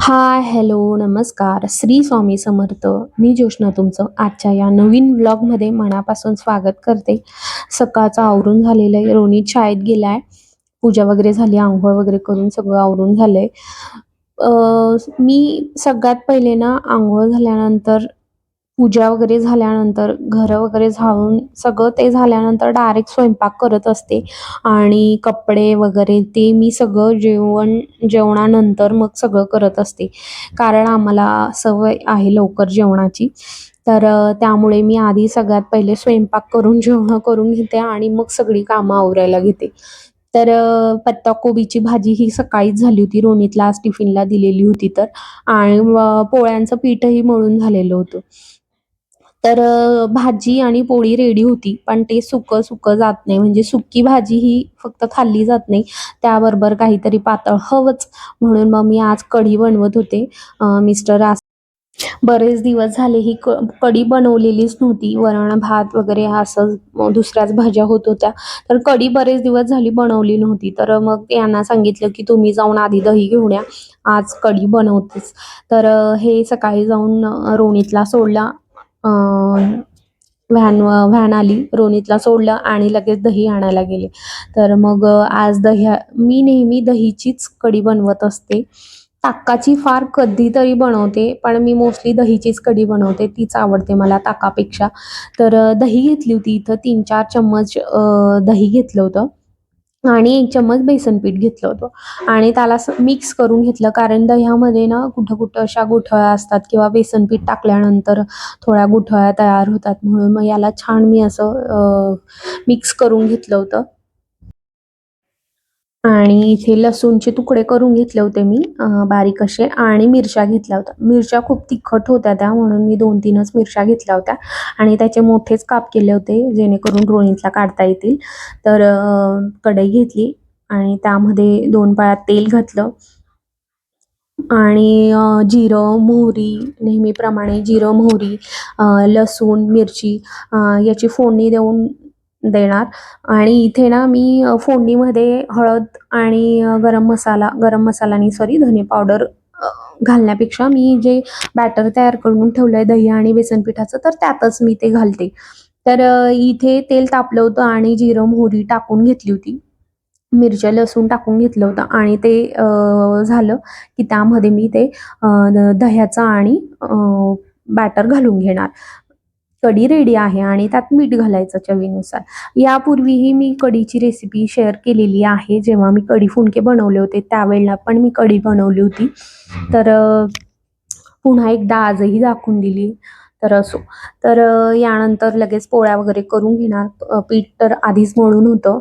Hi hello नमस्कार. श्री स्वामी समर्थ. मी ज्योष्णा तुमचं आजच्या या नवीन ब्लॉगमध्ये मनापासून स्वागत करते. सकाळचं आवरून झालेलं आहे. रोनीत शाळेत गेलाय. पूजा वगैरे झाली आंघोळ वगैरे करून सगळं आवरून झालंय. आहे मी सगळ्यात पहिले ना आंघोळ झाल्यानंतर पूजा वगैरे झाल्यानंतर घरं वगैरे झाडून सगळं ते झाल्यानंतर डायरेक्ट स्वयंपाक करत असते. आणि कपडे वगैरे ते मी सगळं जेवण जेवणानंतर मग सगळं करत असते. कारण आम्हाला सवय आहे लवकर जेवणाची. तर त्यामुळे मी आधी सगळ्यात पहिले स्वयंपाक करून जेवणं करून घेते आणि मग सगळी कामं आवरायला घेते. तर पत्ताकोबीची भाजी ही सकाळीच झाली होती. रोनीतला आज टिफिनला दिलेली होती तर. आणि पोळ्यांचं पीठही मळून झालेलं होतं. तर भाजी आणि पोळी रेडी होती. पण ते सुकं सुकं जात नाही. म्हणजे सुकी भाजी ही फक्त खाल्ली जात नाही. त्याबरोबर काहीतरी पातळ हवंच. म्हणून मग मी आज कढी बनवत होते मिस्टर आज बरेच दिवस झाले ही क कढी बनवलेलीच नव्हती. वरण भात वगैरे असं दुसऱ्याच भाज्या होत होत्या. तर कढी बरेच दिवस झाली बनवली नव्हती. तर मग यांना सांगितलं की तुम्ही जाऊन आधी दही घेऊन या. आज कढी बनवतेच तर हे सकाळी जाऊन रोणीतला सोडला. व्हॅन व्हॅन आली रोनितला सोडलं आणि लगेच दही आणायला गेले. तर मग आज दही मी नेहमी दहीचीच कढी बनवत असते. ताकाची फार कधीतरी बनवते पण मी मोस्टली दहीचीच कढी बनवते तीच आवडते मला ताकापेक्षा. तर दही घेतली होती इथं तीन चार चम्मच दही घेतलं होतं. आणि एक चम्मच बेसन पीठ घेतलं होतं. आणि त्याला मिक्स करून घेतलं. कारण दह्यामध्ये ना कुठं कुठं अशा गुठळ्या असतात किंवा बेसन पीठ टाकल्यानंतर थोड्या गुठळ्या तयार होतात. म्हणून मग याला छान मी असं मिक्स करून घेतलं होतं. आणि इथे लसूणचे तुकडे करून घेतले होते मी बारीक असे आणि मिरच्या घेतल्या होत्या. मिरच्या खूप तिखट होत्या त्या म्हणून मी दोन तीनच मिरच्या घेतल्या होत्या. आणि त्याचे मोठेच काप केले होते जेणेकरून रोणीतला काढता येतील. तर कढई घेतली आणि त्यामध्ये दोन पायात तेल घातलं. आणि जिरं मोहरी नेहमीप्रमाणे जिरं मोहरी लसूण मिरची याची फोडणी देऊन देणार. आणि इथे ना मी फोडणीमध्ये हळद आणि गरम मसाला गरम मसालानी सॉरी धने पावडर घालण्यापेक्षा मी जे बॅटर तयार करून ठेवलं आहे दही आणि बेसन पिठाचं तर त्यातच मी ते घालते. तर इथे तेल तापलं होतं आणि जिरं मोहरी टाकून घेतली होती. मिरच्या लसूण टाकून घेतलं होतं आणि ते झालं की त्यामध्ये मी ते दह्याचं आणि बॅटर घालून घेणार. कढी रेडी आहे आणि त्यात मीठ घालायचं चवीनुसार. यापूर्वीही मी कढीची रेसिपी शेअर केलेली आहे. जेव्हा मी कढी फुंके बनवले होते त्यावेळेला पण मी कढी बनवली होती. तर पुन्हा एकदा आजही दाखवून दिली. तर असो. तर यानंतर लगेच पोळ्या वगैरे करून घेणार. पीठ तर आधीच मळून होतं.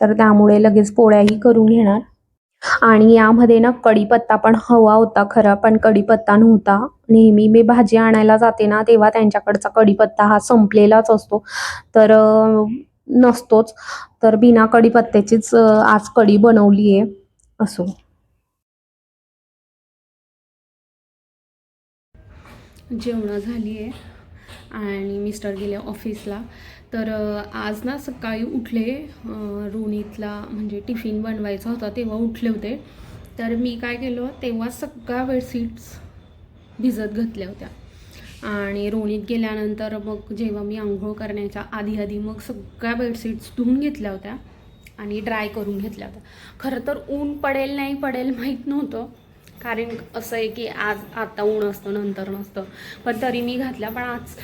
तर त्यामुळे लगेच पोळ्याही करून घेणार. आणि यामध्ये ना कढीपत्ता पण हवा होता खरा पण कढीपत्ता नव्हता. नेहमी मी भाजी आणायला जाते ना तेव्हा त्यांच्याकडचा कढीपत्ता हा संपलेलाच असतो. तर नसतोच. तर बिना कढीपत्त्याचीच आज कढी बनवली आहे असो. जेवणं झाली आहे आणि मिस्टर गेले ऑफिसला. तर आज ना सकाळी उठले रोणीतला रोनीतला म्हणजे टिफिन बनवायचा होता तेव्हा उठले होते. तर मी काय केलं तेव्हा सगळ्या बेडशीट्स भिजत घातल्या होत्या. आणि रोणीत गेल्यानंतर मग जेव्हा मी आंघोळ करण्याच्या आधी आधी मग सगळ्या बेडशीट्स धुवून घेतल्या होत्या आणि ड्राय करून घेतल्या होत्या. खरं तर ऊन पडेल नाही पडेल माहीत नव्हतं. कारण असं आहे की आज आता ऊन असतं नंतर नसतं. पण तरी मी घातल्या पण आज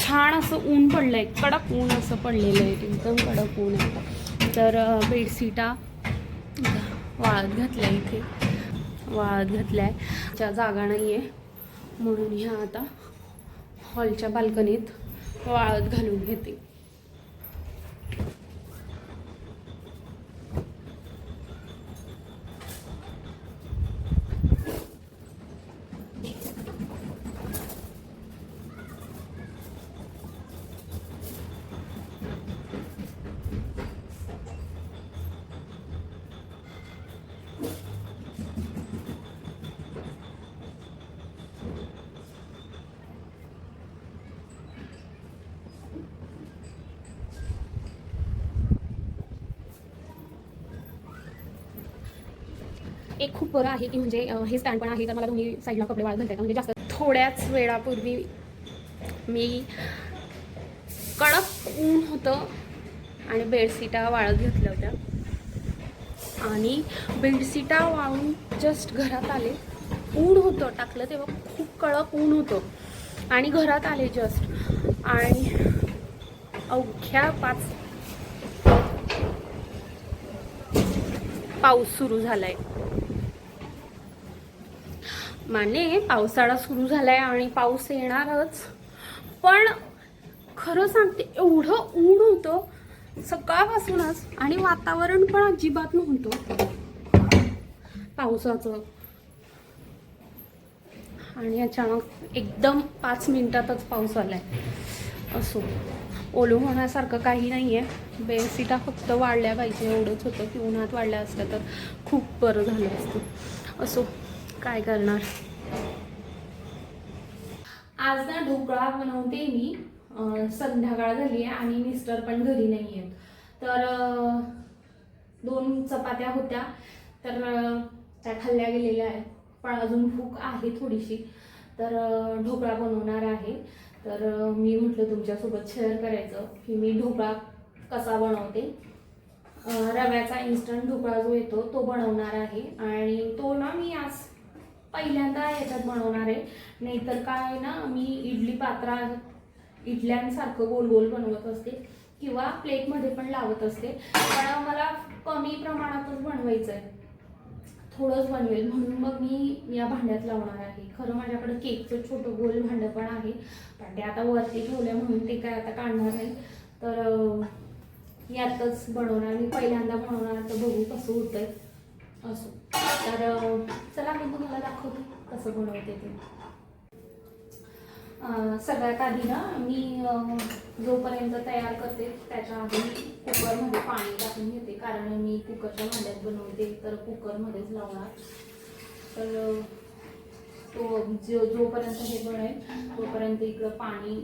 छान असं ऊन पडलं आहे कडक ऊन असं पडलेलं आहे एकदम कडक ऊन आहे तर बेडशीटा वाळत घातल्या इथे. वाळत घातल्या. आहे ज्या जागा नाही आहे म्हणून ह्या आता हॉलच्या बाल्कनीत वाळत घालून घेते. एक खूप बरं आहे की म्हणजे हे स्टँड पण आहे तर मला तुम्ही साईडला कपडे वाळत घालता म्हणजे जास्त थोड्याच वेळापूर्वी मी कडक ऊन होतं आणि बेडशीटा वाळत घेतलं आणि बेडशीटा वाळून जस्ट घरात आले. ऊन होतं टाकलं तेव्हा खूप कडक ऊन होतं. आणि घरात आले जस्ट आणि अवघ्या पाच पाऊस सुरू झालाय. माने पावसाळा सुरू झालाय आणि पाऊस येणारच. पण खरं सांगते एवढं ऊन होतं सकाळपासूनच आणि वातावरण पण अजिबात नव्हतं. पावसाचं. आणि अचानक एकदम पाच मिनिटातच पाऊस आलाय. असो. ओलं होण्यासारखं काही नाही आहे बेडशीटा फक्त वाढल्या पाहिजे. एवढंच होतं की उन्हात वाढल्या असल्या तर खूप बरं झालं असतं. असो. काय करणार? आज ना ढोकळा बनवते मी. संध्याकाळ झाली आहे आणि मिस्टर पण घरी नाही आहेत. तर दोन चपात्या होत्या. तर त्या खाल्ल्या गेलेल्या आहेत. पण अजून भूक आहे थोडीशी. तर ढोकळा बनवणार आहे. तर मी म्हटलं तुमच्यासोबत शेअर करायचं की मी ढोकळा कसा बनवते. रव्याचा इन्स्टंट ढोकळा जो येतो तो बनवणार आहे. आणि तो ना मी आज पहिल्यांदा याच्यात बनवणार आहे. नाहीतर काय ना मी इडली पात्रात इडल्यांसारखं गोल गोल बनवत असते किंवा प्लेटमध्ये पण लावत असते. पण मला कमी प्रमाणातच बनवायचं आहे थोडंच बनवेल. म्हणून मग मी या भांड्यात लावणार आहे. खरं माझ्याकडे केकचं छोटं गोल भांडं पण आहे. पण ते आता वरती ठेवलं म्हणून ते काय आता काढणार नाही तर यातच बनवणार. मी पहिल्यांदा बनवणार तर बघू कसं होतंय. असो. तर चला मी तुम्हाला दाखवते कसं बनवते ते. सगळ्यात आधी ना मी जोपर्यंत तयार करते त्याच्या आधी कुकरमध्ये पाणी टाकून घेते. कारण मी कुकरच्या भांड्यात बनवते तर कुकरमध्येच लावणार. तर तो जो जोपर्यंत हे बनेल तोपर्यंत इकडं पाणी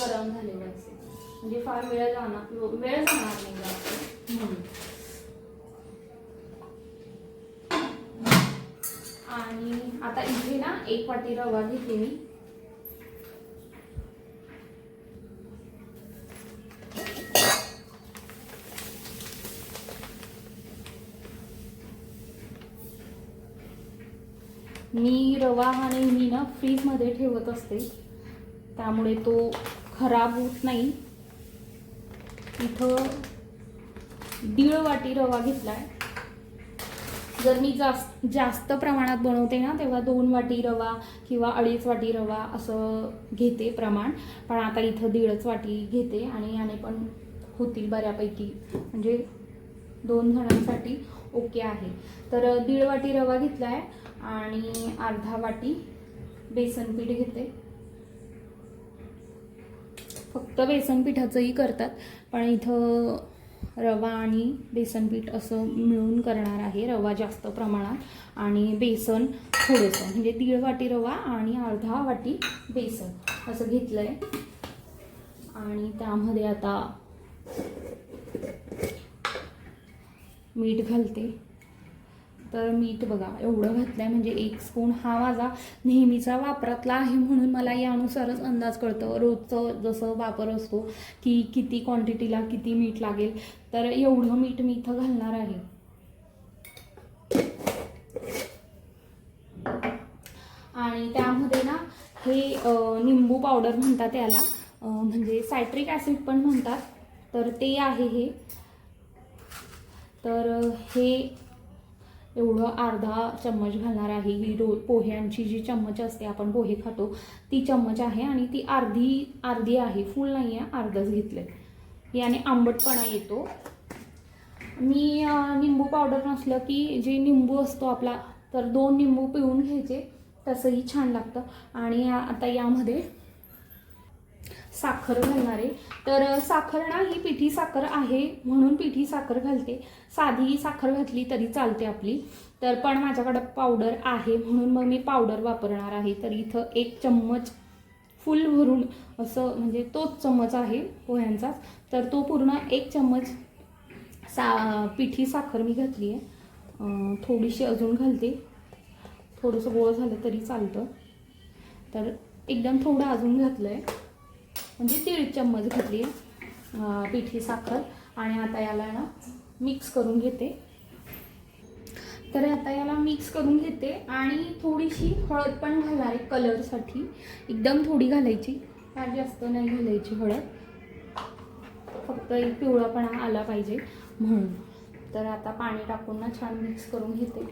गरम झालेलं असेल म्हणजे फार वेळ जाणार वेळ जाणार नाही जास्त. म्हणून आणि आता इथे ना एक वाटी रवा घेते मी. मी रवा हा नेहमी ना फ्रीजमध्ये ठेवत असते. त्यामुळे तो खराब होत नाही. इथं दीड वाटी रवा घेतलाय. जर मी जास्त जास्त प्रमाणात बनवते ना तेव्हा दोन वाटी रवा किंवा अडीच वाटी रवा असं घेते प्रमाण. पण आता इथं दीडच वाटी घेते आणि याने पण होतील बऱ्यापैकी. म्हणजे दोन जणांसाठी ओके आहे. तर दीड वाटी रवा घेतला आहे आणि अर्धा वाटी बेसन पीठ घेते. फक्त बेसन पिठाचंही करतात पण इथं रवा आणि बेसन पीठ असं मिळून करणार आहे रवा जास्त प्रमाणात. आणि बेसन थोडंसं म्हणजे दीड वाटी रवा आणि अर्धा वाटी बेसन असं घेतलं आहे आणि त्यामध्ये आता मीठ घालते. तर मीठ बघा एवढं घातलं आहे म्हणजे एक स्पून हा माझा नेहमीचा वापरातला आहे म्हणून मला यानुसारच अंदाज कळतं. रोजचं जसं वापर असतो की किती क्वांटिटीला किती मीठ लागेल तर एवढं मीठ मी इथं घालणार आहे. आणि त्यामध्ये ना हे निंबू पावडर म्हणतात याला म्हणजे सायट्रिक ॲसिड पण म्हणतात. तर ते आहे हे. तर हे एवढं अर्धा चम्मच घालणार आहे ही रो पोह्यांची जी चम्मच असते आपण पोहे खातो ती चम्मच आहे आणि ती अर्धी अर्धी आहे फुल नाही आहे अर्धच घेतलं आहे याने आंबटपणा येतो. मी निंबू पावडर नसलं की जे निंबू असतो आपला तर दोन निंबू पिळून घ्यायचे तसंही छान लागतं. आणि आता यामध्ये साखर घालणार आहे. तर साखर ना ही पिठी साखर आहे म्हणून पिठी साखर घालते. साधी साखर घातली तरी चालते आपली. तर पण माझ्याकडं पावडर आहे म्हणून मग मी पावडर वापरणार आहे. तर इथं एक चम्मच फुल भरून असं म्हणजे तोच चम्मच आहे पोह्यांचा. तर तो पूर्ण एक चम्मच सा पिठी साखर मी घातली आहे. थोडीशी अजून घालते. थोडंसं गोळ झालं तरी चालतं. तर एकदम थोडं अजून घातलं आहे म्हणजे दीड चम्मच घातली आहे. पिठी साखर आणि आता याला ना मिक्स करून घेते. तर आता याला मिक्स करून घेते आणि थोडीशी हळद पण घालणार आहे कलरसाठी एकदम थोडी घालायची. फार जास्त नाही घालायची हळद. फक्त एक पिवळापणा आला पाहिजे म्हणून. तर आता पाणी टाकून ना छान मिक्स करून घेते.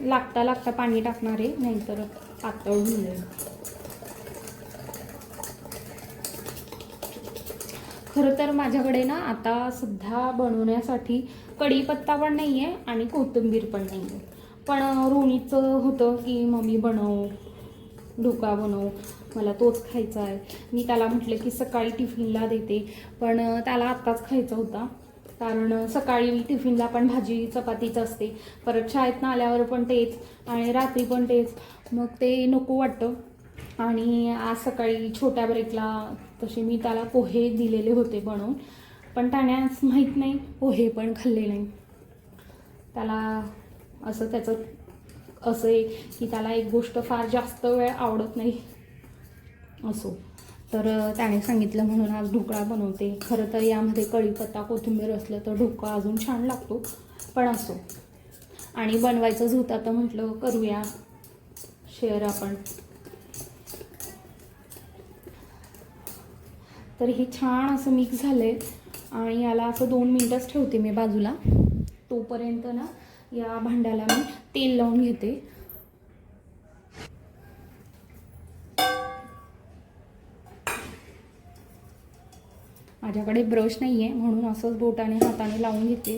लागता लागता पाणी टाकणार आहे नाहीतर पातळ होऊन जाईल. खरं तर माझ्याकडे ना आता सध्या बनवण्यासाठी कढीपत्ता पण नाही आहे आणि कोथिंबीर पण नाही आहे पण रोणीचं होतं की मम्मी बनव. ढोका बनव. मला तोच खायचा आहे. मी त्याला म्हटलं की सकाळी टिफिनला देते. पण त्याला आत्ताच खायचा होता. कारण सकाळी टिफिनला पण भाजी चपातीच असते. परत शाळेतनं आल्यावर पण तेच आणि रात्री पण तेच. मग ते नको वाटतं. आणि आज सकाळी छोट्या ब्रेकला तसे मी त्याला पोहे दिलेले होते बनवून. पण त्याने आज माहीत नाही पोहे पण खाल्ले नाही. त्याला असं त्याचं असं आहे की त्याला एक गोष्ट फार जास्त वेळ आवडत नाही. असो. तर त्याने सांगितलं म्हणून आज ढोकळा बनवते. खरं तर यामध्ये कढीपत्ता कोथिंबीर असलं तर ढोकळा अजून छान लागतो पण असो. आणि बनवायचंच होतं तर म्हटलं करूया. शेअर आपण. तर हे छान असं मिक्स झालं आहे आणि याला असं दोन मिनटंच ठेवते मी बाजूला. तोपर्यंत ना या भांड्याला मी तेल लावून घेते. माझ्याकडे ब्रश नाही आहे म्हणून असंच बोटाने हाताने लावून घेते.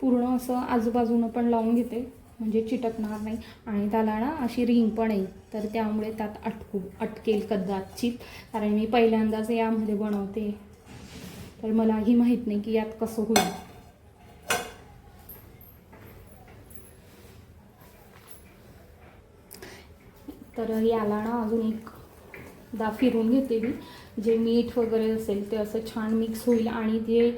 पूर्ण असं आजूबाजूनं पण लावून घेते म्हणजे चिटकणार नाही. आणि त्याला ना अशी रिंग पण येईल तर त्यामुळे त्यात अटकू अटकेल कदाचित. कारण मी पहिल्यांदाच यामध्ये बनवते. तर मलाही माहीत नाही की यात कसं होईल. तर याला ना अजून एक दा फिरून घेते मी. जे मीठ वगैरे असेल ते असं छान मिक्स होईल. आणि जे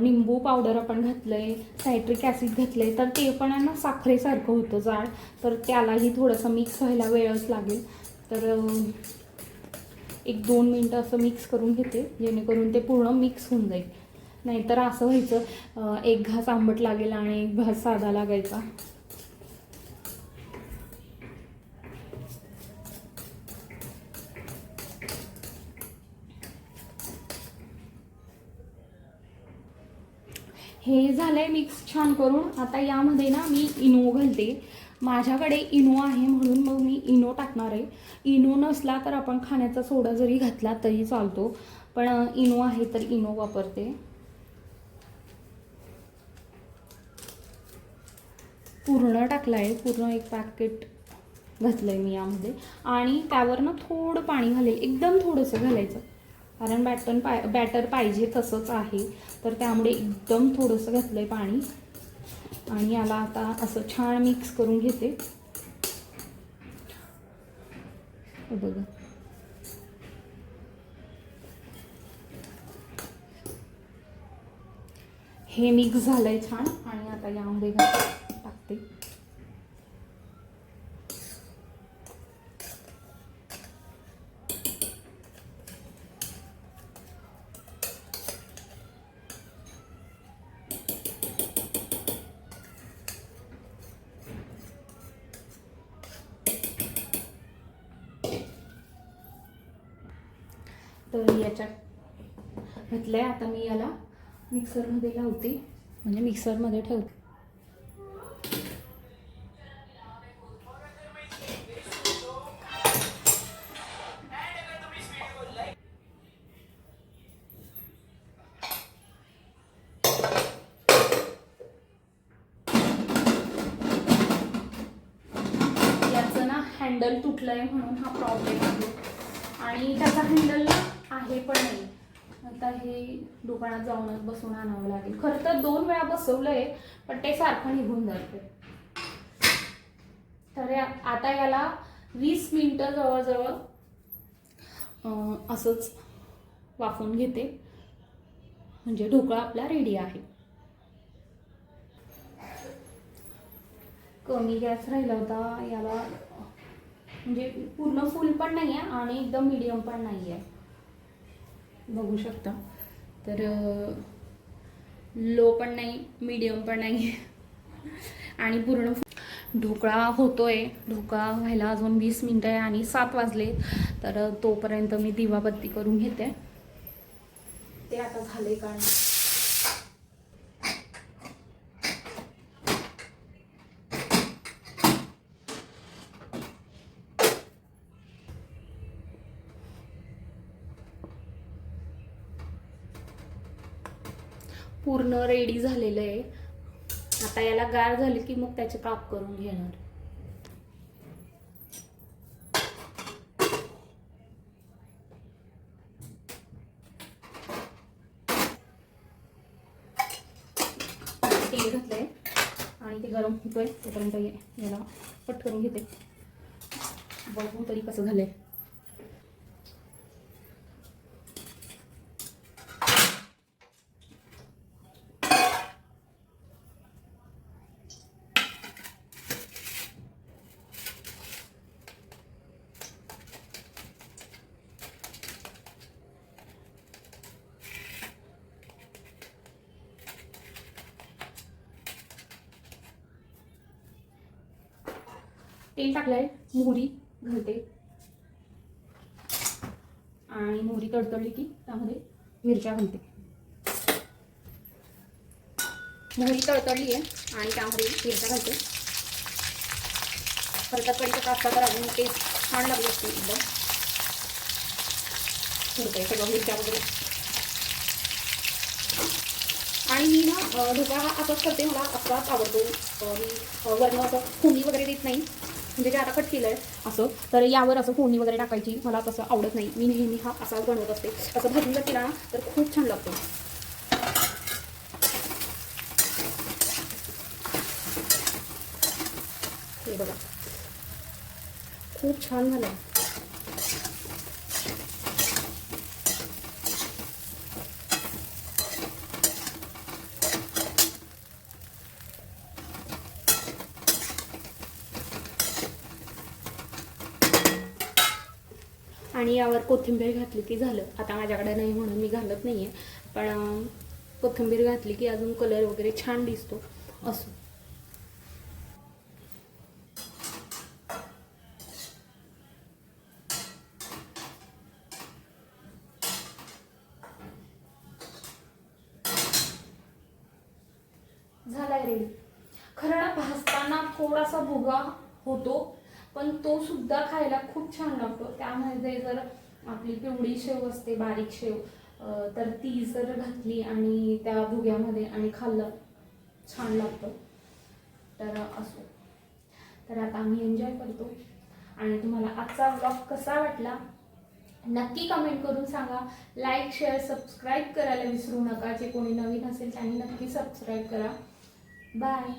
निंबू पावडर आपण घातलं आहे सायट्रिक ॲसिड घातलं आहे तर ते पण आहे ना साखरेसारखं होतं जाड. तर त्यालाही थोडंसं मिक्स व्हायला वेळच लागेल. तर एक दोन मिनटं असं मिक्स करून घेते. जेणेकरून ते पूर्ण मिक्स होऊन जाईल. नाहीतर असं व्हायचं एक घास आंबट लागेल आणि एक घास साधा लागायचा. हे झालंय मिक्स छान करून. आता यामध्ये ना मी इनो घालते. माझ्याकडे इनो आहे म्हणून मग मी इनो टाकणार आहे. इनो नसला तर आपण खाण्याचा सोडा जरी घातला तरी चालतो. पण इनो आहे तर इनो वापरते. पूर्ण टाकलं आहे पूर्ण एक पॅकेट घातलं आहे मी यामध्ये. आणि त्यावर ना थोडं पाणी घालेल. एकदम थोडंसं घालायचं. कारण बॅटन पाय बॅटर पाहिजे तसंच आहे. तर त्यामुळे एकदम थोडंसं घातलं आहे पाणी. आणि याला आता असं छान मिक्स करून घेते. बघा. हे मिक्स झालं आहे छान. आणि आता यामध्ये टाकते. टाकते तर याच्यात आहे आता मी याला मिक्सरमध्ये लावते. म्हणजे मिक्सरमध्ये ठेवते. याचं ना हँडल तुटलंय म्हणून हा प्रॉब्लेम आहे. आणि त्याचा हँडल आहे पण नाही. आता हे दुकानात जाऊनच बसून आणावं लागेल. खरं तर दोन वेळा बसवलंय पण ते सारखं निघून जाते तर आता याला वीस मिनटं जवळजवळ असंच वाफून घेते. म्हणजे ढोकळा आपला रेडी आहे. कमी गॅस राहिला होता याला म्हणजे पूर्ण फुल पण नाही आहे आणि एकदम मिडियम पण नाही आहे बघू शकता. तर लो पण नाही मिडियम पण नाही. आणि पूर्ण ढोकळा होतोय. ढोकळा व्हायला अजून वीस मिनटं आहे आणि सात वाजले. तर तोपर्यंत मी दिवाबत्ती करून घेते. ते आता झाले कारण पूर्ण रेडी झालेलं आहे. आता याला गार झाले की मग त्याचे काप करून घेणार. तेल घातलंय आणि ते गरम होतोय तोपर्यंत ये- याला पट करून घेते. बघू तरी कसं झालंय. तेल टाकलंय मोहरी घालते. आणि मोहरी तडतडली की त्यामध्ये मिरच्या घालते. मोहरी तडतडली आहे आणि त्यामध्ये मिरच्या घालते. खरं तर कढीचा कास्ता तर अजून टेस्ट छान लागली असते एकदम. सगळं मिरच्या वगैरे. आणि मी ना अ, ढोकळा हा असाच करते. मला असाच आवडतो. मी वरनं असं फोडणी वगैरे देत नाही. म्हणजे जे आता कट केलं आहे असं. तर यावर असं फोडणी वगैरे टाकायची. मला तसं आवडत नाही. मी नेहमी हा असाच बनवत असते. असं भाजून जर केला ना तर खूप छान लागतो. हे बघा. खूप छान झालं. आणि यावर कोथिंबीर घातली की झालं. आता माझ्याकडे नाही म्हणून मी घालत नाही आहे पण कोथिंबीर घातली की अजून कलर वगैरे छान दिसतो. असं. झालाय रेडी खरं ना थोडासा भुगा होतो. पण तो सुद्धा खायला खूप छान लागतो. त्यामध्ये जर आपली पिवळी शेव असते बारीक शेव तर ती जर घातली आणि त्या भुग्यामध्ये आणि खाल्लं छान लागतं. तर असो. तर आता आम्ही एन्जॉय करतो. आणि तुम्हाला आजचा व्लॉग कसा वाटला नक्की कमेंट करून सांगा. लाईक शेअर सबस्क्राईब करायला विसरू नका. जे कोणी नवीन असेल त्यांनी नक्की सबस्क्राईब करा. बाय